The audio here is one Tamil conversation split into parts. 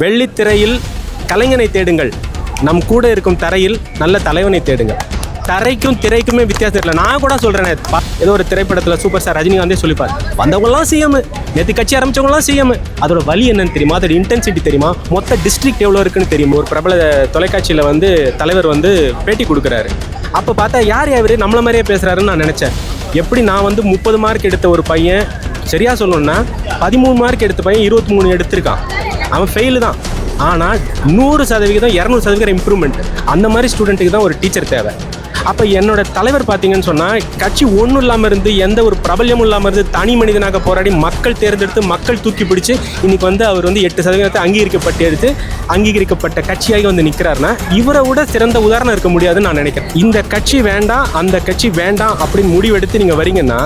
வெள்ளித்திரையில் கலைஞனை தேடுங்கள். நம் கூட இருக்கும் தரையில் நல்ல தலைவனை தேடுங்கள் தரைக்கும் திரைக்குமே வித்தியாசம் இல்லை நான் கூட சொல்கிறேன் ஏதோ ஒரு திரைப்படத்தில் சூப்பர் ஸ்டார் ரஜினிகாந்தே சொல்லிப்பார். வந்தவங்களாம் சிஎம் நேற்று கட்சி ஆரம்பிச்சவங்களாம் சிஎம் அதோட வழி என்னன்னு தெரியுமா? அதோட இன்டென்சிட்டி தெரியுமா? மொத்த டிஸ்ட்ரிக்ட் எவ்வளோ இருக்குன்னு தெரியுமா? ஒரு பிரபல தொலைக்காட்சியில் வந்து தலைவர் வந்து பேட்டி கொடுக்குறாரு. அப்போ பார்த்தா யார் யார் நம்மள மாதிரியே பேசுகிறாருன்னு நான் நினச்சேன். எப்படி நான் வந்து முப்பது மார்க் எடுத்த ஒரு பையன் சரியாக சொல்லணும்னா பதிமூணு மார்க் எடுத்த பையன் இருபத்தி மூணு எடுத்திருக்கான். அவன் ஃபெயிலு தான். ஆனால் நூறு சதவிகிதம் இரநூறு சதவீதம் இம்ப்ரூவ்மெண்ட் அந்த மாதிரி ஸ்டூடெண்ட்டுக்கு தான் ஒரு டீச்சர் தேவை. அப்போ என்னோட தலைவர் பார்த்தீங்கன்னு சொன்னால் கட்சி ஒன்றும் இல்லாமல் இருந்து எந்த ஒரு பிரபல்யமும் இல்லாமல் இருந்து தனி மனிதனாக போராடி மக்கள் தேர்ந்தெடுத்து மக்கள் தூக்கி பிடிச்சி இன்னைக்கு வந்து அவர் வந்து எட்டு சதவீதத்தை அங்கீகரிக்கப்பட்டு எடுத்து அங்கீகரிக்கப்பட்ட கட்சியாக வந்து நிற்கிறாருன்னா இவரை விட சிறந்த உதாரணம் இருக்க முடியாதுன்னு நான் நினைக்கிறேன். இந்த கட்சி வேண்டாம் அந்த கட்சி வேண்டாம் அப்படின்னு முடிவெடுத்து நீங்கள் வரீங்கன்னா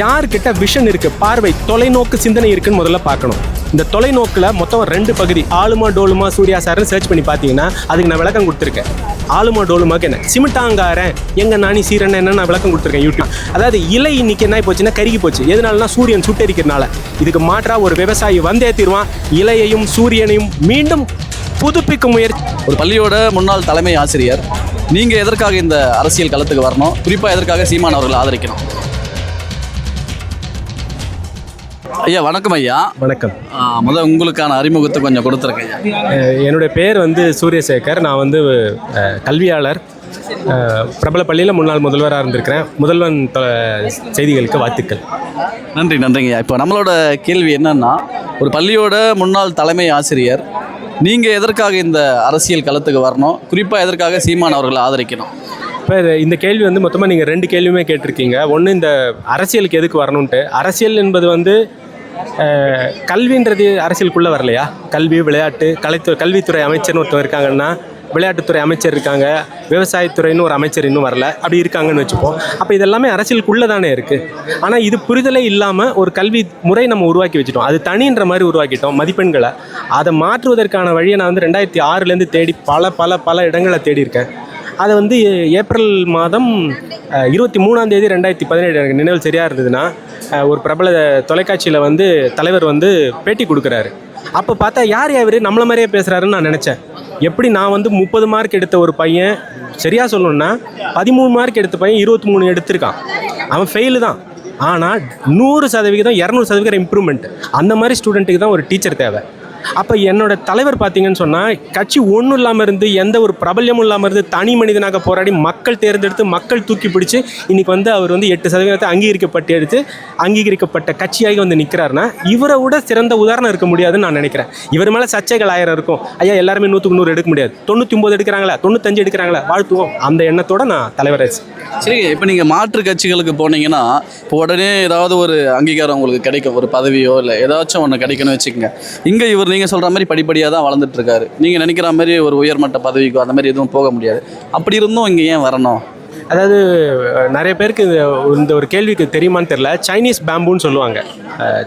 யார்கிட்ட விஷன் இருக்குது பார்வை தொலைநோக்கு சிந்தனை இருக்குன்னு முதல்ல பார்க்கணும். இந்த தொலைநோக்கில் மொத்தம் ரெண்டு பகுதி ஆளுமா டோலுமா சூர்யா சார்னு சர்ச் பண்ணி பார்த்தீங்கன்னா அதுக்கு நான் விளக்கம் கொடுத்துருக்கேன். ஆளுமா டோலுமாக்கு என்ன? சிமிட்டாங்காரன் எங்கள் நானி சீரன் என்ன நான் விளக்கம் கொடுத்துருக்கேன் யூடியூப் அதாவது இலை இன்னைக்கு என்ன போச்சுன்னா கருகி போச்சு. எதனாலனா சூரியன் சுட்டரிக்கிறனால. இதுக்கு மாற்றாக ஒரு விவசாயி வந்தே தீர்வான். இலையையும் சூரியனையும் மீண்டும் புதுப்பிக்கும் முயற்சி ஒரு பள்ளியோட முன்னாள் தலைமை ஆசிரியர் நீங்கள் எதற்காக இந்த அரசியல் களத்துக்கு வரணும்? குறிப்பாக எதற்காக சீமான் அவர்களை ஆதரிக்கணும்? ஐயா வணக்கம் ஐயா. வணக்கம். முதல் உங்களுக்கான அறிமுகத்தை கொஞ்சம் கொடுத்துருக்கேன் ஐயா. என்னுடைய பேர் வந்து சூரியசேகர். நான் வந்து கல்வியாளர். பிரபல பள்ளியில் முன்னாள் முதல்வராக இருந்திருக்கிறேன். முதல்வன் தொ- செய்திகளுக்கு வாழ்த்துக்கள். நன்றி நன்றிங்க ஐயா. இப்போ நம்மளோட கேள்வி என்னன்னா ஒரு பள்ளியோட முன்னாள் தலைமை ஆசிரியர் நீங்கள் எதற்காக இந்த அரசியல் களத்துக்கு வரணும்? குறிப்பாக எதற்காக சீமான் அவர்களை ஆதரிக்கணும்? இப்போ இந்த கேள்வி வந்து மொத்தமாக நீங்கள் ரெண்டு கேள்வியுமே கேட்டிருக்கீங்க. ஒன்று இந்த அரசியலுக்கு எதுக்கு வரணுன்ட்டு அரசியல் என்பது வந்து கல்வின்றது அரசியலுக்குள்ளே வரலையா? கல்வி விளையாட்டு கலைத்துறை கல்வித்துறை அமைச்சர்னு ஒருத்தர் இருக்காங்கன்னா விளையாட்டுத்துறை அமைச்சர் இருக்காங்க விவசாயத்துறைன்னு ஒரு அமைச்சர் இன்னும் வரல. அப்படி இருக்காங்கன்னு வச்சுப்போம். அப்போ இதெல்லாமே அரசியலுக்குள்ளே தானே இருக்குது ஆனால் இது புரிதலே இல்லாமல் ஒரு கல்வி முறை நம்ம உருவாக்கி வச்சுட்டோம். அது தனின்ற மாதிரி உருவாக்கிட்டோம் மதிப்பெண்களை. அதை மாற்றுவதற்கான வழியை நான் வந்து ரெண்டாயிரத்தி ஆறுலேருந்து தேடி பல பல பல இடங்களை தேடியிருக்கேன் அதை வந்து ஏப்ரல் மாதம் இருபத்தி மூணாம் தேதி ரெண்டாயிரத்தி பதினேழு எனக்கு நினைவு சரியாக இருந்ததுன்னா ஒரு பிரபல தொலைக்காட்சியில் வந்து தலைவர் வந்து பேட்டி கொடுக்குறாரு. அப்போ பார்த்தா யார் யார் நம்மள மாதிரியே பேசுகிறாருன்னு நான் நினச்சேன். எப்படி நான் வந்து முப்பது மார்க் எடுத்த ஒரு பையன் சரியாக சொல்லணும்னா பதிமூணு மார்க் எடுத்த பையன் இருபத்தி மூணு எடுத்திருக்கான். அவன் ஃபெயிலு தான். ஆனால் நூறு சதவிகிதம் இரநூறு சதவீதம் இம்ப்ரூவ்மெண்ட் அந்த மாதிரி ஸ்டூடெண்ட்டுக்கு தான் ஒரு டீச்சர் தேவை. அப்போ என்னோட தலைவர் பார்த்தீங்கன்னு சொன்னால் கட்சி ஒன்றும் இல்லாமல் இருந்து எந்த ஒரு பிரபல்யமும் இல்லாமல் இருந்து தனி மனிதனாக போராடி மக்கள் தேர்ந்தெடுத்து மக்கள் தூக்கி பிடிச்சி இன்றைக்கி வந்து அவர் வந்து எட்டு சதவீதத்தை அங்கீகரிக்கப்பட்டு எடுத்து அங்கீகரிக்கப்பட்ட கட்சியாகி வந்து நிற்கிறாருன்னா இவரை விட சிறந்த உதாரணம் இருக்க முடியாதுன்னு நான் நினைக்கிறேன். இவர் மேலே சர்ச்சைகள் ஆயிரம் இருக்கும். ஐயா எல்லாருமே நூற்றுக்கு நூறு எடுக்க முடியாது. தொண்ணூற்றி ஒம்பது எடுக்கிறாங்களா? தொண்ணூத்தஞ்சு எடுக்கிறாங்களா? வாழ்த்துவோம். அந்த எண்ணத்தோட நான் தலைவராச்சு சரி இப்போ நீங்கள் மாற்று கட்சிகளுக்கு போனீங்கன்னா இப்போ உடனே ஏதாவது ஒரு அங்கீகாரம் உங்களுக்கு கிடைக்கும். ஒரு பதவியோ இல்லை ஏதாச்சும் ஒன்று கிடைக்கணும்னு வச்சுக்கோங்க. இங்கே இவர் நீங்கள் சொல்கிற மாதிரி படிப்படியாக தான் வளர்ந்துட்டு இருக்காரு. நீங்கள் நினைக்கிற மாதிரி ஒரு உயர்மட்ட பதவிக்கோ அந்த மாதிரி எதுவும் போக முடியாது. அப்படி இருந்தும் இங்கே ஏன் வரணும்? அதாவது நிறைய பேருக்கு இந்த இந்த ஒரு கேள்விக்கு தெரியுமான்னு தெரில சைனீஸ் பேம்புன்னு சொல்லுவாங்க.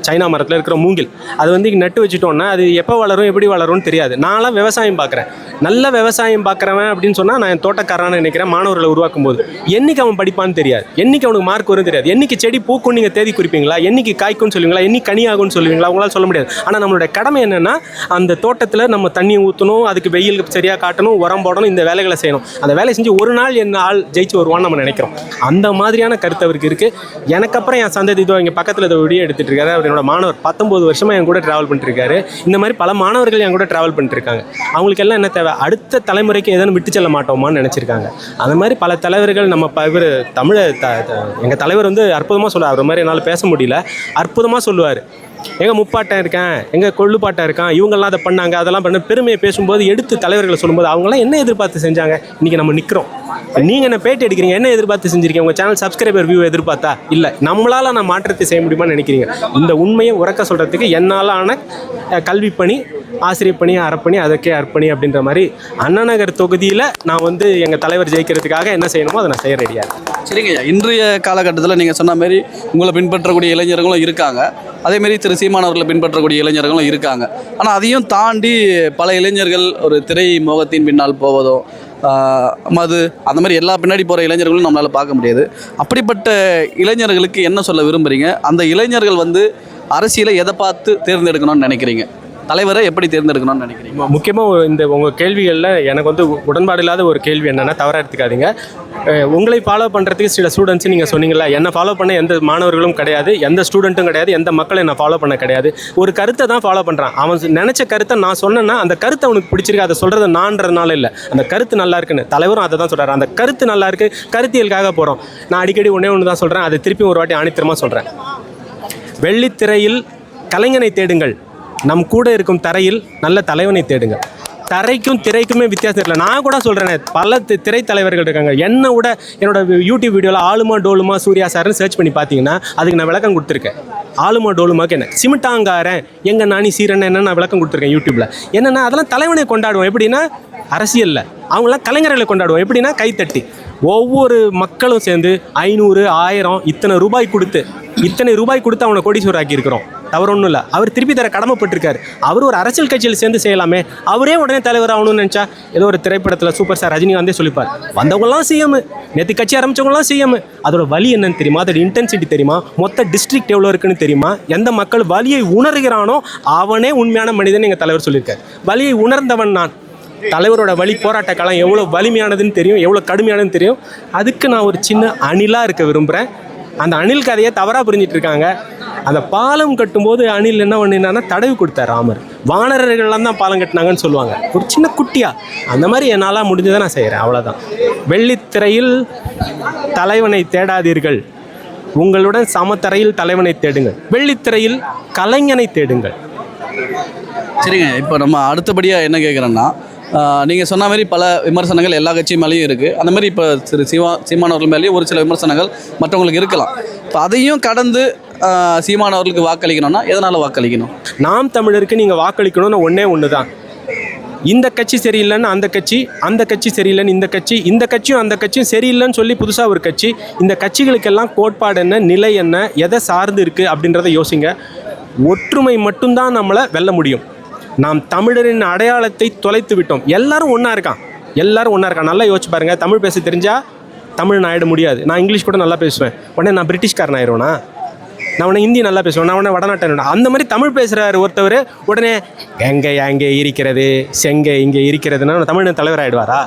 சைனா மரத்தில் இருக்கிற மூங்கில். அது வந்து இங்கே நட்டு வச்சுட்டோன்னா அது எப்போ வளரும் எப்படி வளரும்னு தெரியாது. நான்லாம் விவசாயம் பார்க்குறேன் நல்ல விவசாயம் பார்க்குறவன் அப்படின்னு சொன்னால் நான் என் தோட்டக்காரன்னு நினைக்கிறேன் மாணவர்களை உருவாக்கும் போது என்றைக்கு அவன் படிப்பான்னு தெரியாது. என்னைக்கு அவனுக்கு மார்க் வரும் தெரியாது. என்னைக்கு செடி பூக்கும் நீங்கள் தேதி குறிப்பீங்களா? என்றைக்கு காய்க்கும்னு சொல்லுவீங்களா? என்னைக்கு கனி ஆகும்னு சொல்லுவீங்களா? அவங்களால சொல்ல முடியாது. ஆனால் நம்மளுடைய கடமை என்னென்னா அந்த தோட்டத்தில் நம்ம தண்ணி ஊற்றணும் அதுக்கு வெயில் சரியாக காட்டணும் உரம் போடணும் இந்த வேலைகளை செய்யணும். அந்த வேலையை செஞ்சு ஒரு நாள் என்ன ஆள் ஜெயிச்சு வருவான்னு நம்ம நினைக்கிறோம். அந்த மாதிரியான கருத்து அவருக்கு இருக்குது எனக்கு அப்புறம் என் சந்ததி இதோ இங்கே பக்கத்தில் இதை வீடியோ எடுத்துட்டு இருக்காரு. அவர் என்னோட மாணவர். பத்தொம்பது வருஷமாக என் கூட ட்ராவல் பண்ணிருக்காரு இந்த மாதிரி பல மாணவர்கள் என் கூட ட்ராவல் பண்ணிருக்காங்க அவங்களுக்கு எல்லாம் என்ன தேவை? அடுத்த தலைமுறைக்கு எதனும் விட்டு செல்ல மாட்டோமான்னு நினச்சிருக்காங்க. அந்த மாதிரி பல தலைவர்கள் நம்ம ப இவர் தமிழை த எங்கள் தலைவர் வந்து அற்புதமாக சொல்லுவார். அவர் மாதிரி என்னால் பேச முடியல. அற்புதமாக சொல்லுவார். எங்கள் முப்பாட்டம் இருக்கேன் எங்கள் கொள்ளுப்பாட்டம் இருக்கான் இவங்கெல்லாம் அதை பண்ணாங்க அதெல்லாம் பண்ண பெருமையை பேசும்போது எடுத்து தலைவர்களை சொல்லும்போது அவங்களாம் என்ன எதிர்பார்த்து செஞ்சாங்க? இன்றைக்கி நம்ம நிற்கிறோம் நீங்கள் என்ன பேட்டி எடுக்கிறீங்க என்ன எதிர்பார்த்து செஞ்சுருக்கீங்க? உங்கள் சேனல் சப்ஸ்கிரைபர் வியூ எதிர்பார்த்தா? இல்லை நம்மளால் நான் மாற்றத்தை செய்ய முடியுமான்னு நினைக்கிறீங்க. இந்த உண்மையை உறக்க சொல்கிறதுக்கு என்னாலான கல்வி பணி ஆசிரியர் பணி அறப்பணி அதற்கே அர்ப்பணி அப்படின்ற மாதிரி அண்ணாநகர் தொகுதியில் நான் வந்து எங்கள் தலைவர் ஜெயிக்கிறதுக்காக என்ன செய்யணுமோ அதை நான் செய்ய ரெடியாக சரிங்க இன்றைய காலகட்டத்தில் நீங்கள் சொன்ன மாதிரி உங்களை பின்பற்றக்கூடிய இளைஞர்களும் இருக்காங்க. அதேமாரி திரு சீமான் அவர்களை பின்பற்றக்கூடிய இளைஞர்களும் இருக்காங்க. ஆனால் அதையும் தாண்டி பல இளைஞர்கள் ஒரு திரை முகத்தின் பின்னால் போவதும் மது அந்த மாதிரி எல்லா பின்னாடி போகிற இளைஞர்களும் நம்மளால் பார்க்க முடியாது. அப்படிப்பட்ட இளைஞர்களுக்கு என்ன சொல்ல விரும்புகிறீங்க அந்த இளைஞர்கள் வந்து அரசியலை எதை பார்த்து தேர்ந்தெடுக்கணும்னு நினைக்கிறீங்க? தலைவரை எப்படி தேர்ந்தெடுக்கணும்னு நினைக்கிறீங்க? முக்கியமாக இந்த உங்கள் கேள்விகளில் எனக்கு வந்து உடன்பாடு இல்லாத ஒரு கேள்வி என்னென்னா தவறாக எடுத்துக்காதீங்க. உங்களை ஃபாலோ பண்ணுறதுக்கு சில ஸ்டூடெண்ட்ஸ் நீங்கள் சொன்னீங்களா என்னை ஃபாலோ பண்ண எந்த மாணவர்களும் கிடையாது எந்த ஸ்டூடெண்ட்டும் கிடையாது எந்த மக்களும் என்னை ஃபாலோ பண்ண கிடையாது. ஒரு கருத்தை தான் ஃபாலோ பண்ணுறான் அவன் நினச்ச கருத்தை நான் சொன்னேன்னா அந்த கருத்தை அவனுக்கு பிடிச்சிருக்கு அதை சொல்கிறது நான்றதுனால இல்லை. அந்த கருத்து நல்லா இருக்குன்னு தலைவரும் அதை தான் சொல்கிறார் அந்த கருத்து நல்லா இருக்குது கருத்தியலுக்காக போகிறோம் நான் அடிக்கடி ஒன்றே ஒன்று தான் சொல்கிறேன் அதை திருப்பி ஒரு வாட்டி ஆணித்தரமாக சொல்கிறேன் வெள்ளித்திரையில் கலைஞனை தேடுங்கள். நம் கூட இருக்கும் தரையில் நல்ல தலைவனை தேடுங்கள் தரைக்கும் திரைக்குமே வித்தியாசம் இல்லை நான் கூட சொல்கிறேனே பல திரைத்தலைவர்கள் இருக்காங்க. என்னை விட என்னோட யூடியூப் வீடியோவில் ஆளுமா டோலுமா சூர்யா சார்னு சர்ச் பண்ணி பார்த்தீங்கன்னா அதுக்கு நான் விளக்கம் கொடுத்துருக்கேன். ஆளுமா டோலுமாக்கு என்ன? சிமிட்டாங்காரன் எங்கள் நானி சீரன் என்ன நான் விளக்கம் கொடுத்துருக்கேன் யூடியூப்பில் என்னென்னா அதெல்லாம் தலைவனை கொண்டாடுவோம். எப்படின்னா அரசியலில். அவங்களாம் கலைஞர்களை கொண்டாடுவோம். எப்படின்னா கைத்தட்டி. ஒவ்வொரு மக்களும் சேர்ந்து ஐநூறு ஆயிரம் இத்தனை ரூபாய் கொடுத்து இத்தனை ரூபாய் கொடுத்து அவனை கோடீஸ்வரர் ஆக்கியிருக்கிறோம் தவறு ஒன்றும் இல்லை. அவர் திருப்பி தர கடமைப்பட்டிருக்காரு. அவர் ஒரு அரசியல் கட்சியில் சேர்ந்து செய்யலாமே. அவரே உடனே தலைவர் ஆகணும்னு நினச்சா ஏதோ ஒரு திரைப்படத்தில் சூப்பர் ஸ்டார் ரஜினிகாந்தே சொல்லிப்பார். வந்தவங்களாம் சிஎம் நேற்று கட்சி ஆரம்பித்தவங்களாம் சிஎம் அதோட வலி என்னன்னு தெரியுமா? அதோட இன்டென்சிட்டி தெரியுமா? மொத்த டிஸ்ட்ரிக்ட் எவ்வளோ இருக்குன்னு தெரியுமா? எந்த மக்கள் வலியை உணர்கிறானோ அவனே உண்மையான மனிதன் எங்கள் தலைவர் சொல்லியிருக்காரு. வலியை உணர்ந்தவன் நான். தலைவரோட வழி போராட்ட காலம் எவ்வளோ வலிமையானதுன்னு தெரியும் எவ்வளோ கடுமையானதுன்னு தெரியும். அதுக்கு நான் ஒரு சின்ன அணிலாக இருக்க விரும்புகிறேன் அந்த அணில் கதையை தவறாக புரிஞ்சிட்டு இருக்காங்க அந்த பாலம் கட்டும்போது அணில் என்ன பண்ணினான்னா தடவி கொடுத்தார் ராமர். வானரர்கள்லாம் தான் பாலம் கட்டினாங்கன்னு சொல்லுவாங்க. ஒரு சின்ன குட்டியா. அந்த மாதிரி என்னால் முடிஞ்சதை நான் செய்கிறேன் அவ்வளோதான் வெள்ளித்திரையில் தலைவனை தேடாதீர்கள். உங்களுடன் சமத்தரையில் தலைவனை தேடுங்கள். வெள்ளித்திரையில் கலைஞனை தேடுங்கள். சரிங்க இப்போ நம்ம அடுத்தபடியாக என்ன கேட்குறோன்னா நீங்கள் சொன்ன மாதிரி பல விமர்சனங்கள் எல்லா கட்சி மேலேயும் இருக்குது அந்த மாதிரி இப்போ திரு சீமா சீமானவர்கள் மேலேயும் ஒரு சில விமர்சனங்கள் மற்றவங்களுக்கு இருக்கலாம். இப்போ அதையும் கடந்து சீமானவர்களுக்கு வாக்களிக்கணும்னா எதனால் வாக்களிக்கணும்? நாம் தமிழருக்கு நீங்கள் வாக்களிக்கணும்னு ஒன்றே ஒன்று தான் இந்த கட்சி சரியில்லைன்னு அந்த கட்சி அந்த கட்சி சரியில்லைன்னு இந்த கட்சி இந்த கட்சியும் அந்த கட்சியும் சரியில்லைன்னு சொல்லி புதுசாக ஒரு கட்சி இந்த கட்சிகளுக்கெல்லாம் கோட்பாடு என்ன நிலை என்ன எதை சார்ந்து இருக்குது அப்படின்றத யோசிங்க. ஒற்றுமை மட்டும்தான் நம்மளை வெல்ல முடியும். நாம் தமிழரின் அடையாளத்தை தொலைத்து விட்டோம். எல்லாரும் ஒன்றா இருக்கான். எல்லாரும் ஒன்றா இருக்கான். நல்லா யோசிச்சு பாருங்க. தமிழ் பேச தெரிஞ்சால் தமிழ் நான் ஆயிட முடியாது. நான் இங்கிலீஷ் கூட நல்லா பேசுவேன். உடனே நான் பிரிட்டிஷ்காரன் ஆயிடுவேனா நான் உடனே ஹிந்தி நல்லா பேசுவேன். நான் உடனே வடநாட்டன் அந்த மாதிரி தமிழ் பேசுகிறார் ஒருத்தவர். உடனே எங்கே எங்கே இருக்கிறது? செங்கே இங்கே இருக்கிறதுனா தமிழன் தலைவர் ஆயிடுவாரா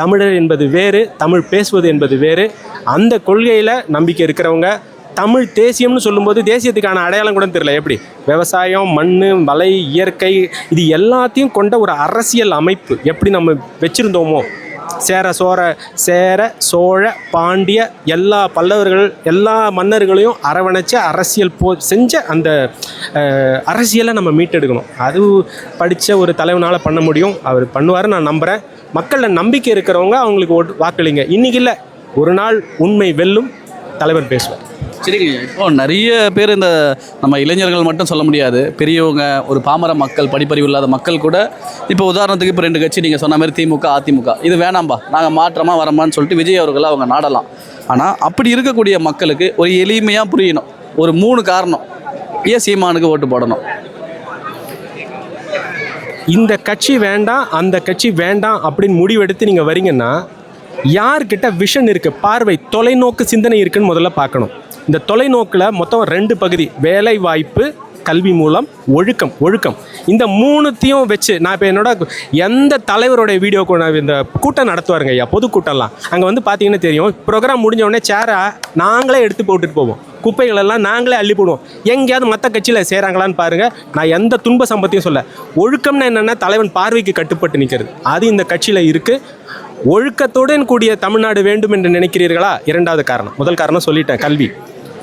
தமிழர் என்பது வேறு தமிழ் பேசுவது என்பது வேறு. அந்த கொள்கையில் நம்பிக்கை இருக்கிறவங்க தமிழ் தேசியம்னு சொல்லும்போது தேசியத்துக்கான அடையாளம் கூட தெரியல. எப்படி? விவசாயம் மண் மலை இயற்கை இது எல்லாத்தையும் கொண்ட ஒரு அரசியல் அமைப்பு. எப்படி நம்ம வச்சுருந்தோமோ? சேர சோர சேர சோழ பாண்டிய எல்லா பல்லவர்கள் எல்லா மன்னர்களையும் அரவணைச்சு அரசியல் போ செஞ்ச அந்த அரசியலை நம்ம மீட்டெடுக்கணும். அது படித்த ஒரு தலைவனால் பண்ண முடியும். அவர் பண்ணுவார் நான் நம்புகிறேன் மக்களில் நம்பிக்கை இருக்கிறவங்க அவங்களுக்கு ஓட்டு வாக்களிங்க. இன்றைக்கி இல்லை. ஒரு நாள் உண்மை வெல்லும் தலைவர் பேசுவார். சரிங்க இப்போ நிறைய பேர் இந்த நம்ம இளைஞர்கள் மட்டும் சொல்ல முடியாது. பெரியவங்க ஒரு பாமர மக்கள் படிப்பறிவு இல்லாத மக்கள் கூட இப்போ உதாரணத்துக்கு இப்போ ரெண்டு கட்சி நீங்கள் சொன்ன மாதிரி திமுக அதிமுக. இது வேணாம்பா நாங்கள் மாற்றமாக வரமான்னு சொல்லிட்டு விஜய் அவர்களை அவங்க நாடலாம். ஆனால் அப்படி இருக்கக்கூடிய மக்களுக்கு ஒரு எளிமையாக புரியணும். ஒரு மூணு காரணம். ஏன் சீமானுக்கு ஓட்டு போடணும். இந்த கட்சி வேண்டாம் அந்த கட்சி வேண்டாம் அப்படின்னு முடிவெடுத்து நீங்கள் வரீங்கன்னா யார்கிட்ட விஷன் இருக்குது பார்வை தொலைநோக்கு சிந்தனை இருக்குன்னு முதல்ல பார்க்கணும். இந்த தொலைநோக்கில் மொத்தம் ரெண்டு பகுதி வேலை வாய்ப்பு கல்வி மூலம் ஒழுக்கம் ஒழுக்கம். இந்த மூணுத்தையும் வச்சு நான் இப்போ என்னோட எந்த தலைவருடைய வீடியோக்கு நான் இந்த கூட்டம் நடத்துவாருங்க ஐயா பொதுக்கூட்டம்லாம் அங்கே வந்து பார்த்தீங்கன்னா தெரியும் ப்ரோக்ராம் முடிஞ்ச உடனே சேரை நாங்களே எடுத்து போட்டுட்டு போவோம். குப்பைகளெல்லாம் நாங்களே அள்ளி போடுவோம். எங்கேயாவது மற்ற கட்சியில் செய்கிறாங்களான்னு பாருங்கள் நான் எந்த துன்ப சம்பத்தையும் சொல்ல. ஒழுக்கம்னா என்னென்னா தலைவன் பார்வைக்கு கட்டுப்பட்டு நிற்கிறது அது இந்த கட்சியில் இருக்குது ஒழுக்கத்துடன் கூடிய தமிழ்நாடு வேண்டும் என்று நினைக்கிறீர்களா? இரண்டாவது காரணம். முதல் காரணம் சொல்லிட்டேன் கல்வி.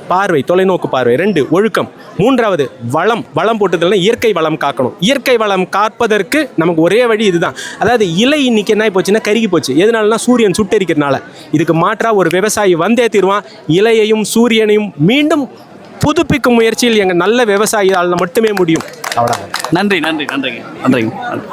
பார்வை தொலைநோக்கு பார்வை. ரெண்டு ஒழுக்கம். மூன்றாவது வளம். வளம் போட்டதுல இயற்கை வளம் காக்கணும். இயற்கை வளம் காப்பதற்கு நமக்கு ஒரே வழி இதுதான். அதாவது இலை இன்னைக்கு என்ன போச்சுன்னா கருகி போச்சு. எதனாலனா சூரியன் சுட்டெரிக்கிறதுனால. இதுக்கு மாற்றாக ஒரு விவசாயி வந்தே தீர்வான். இலையையும் சூரியனையும் மீண்டும் புதுப்பிக்கும் முயற்சியில் எங்கள் நல்ல விவசாயியால் மட்டுமே முடியும். அவ்வளோ நன்றி நன்றி நன்றிங்க. நன்றிங்க. நன்றி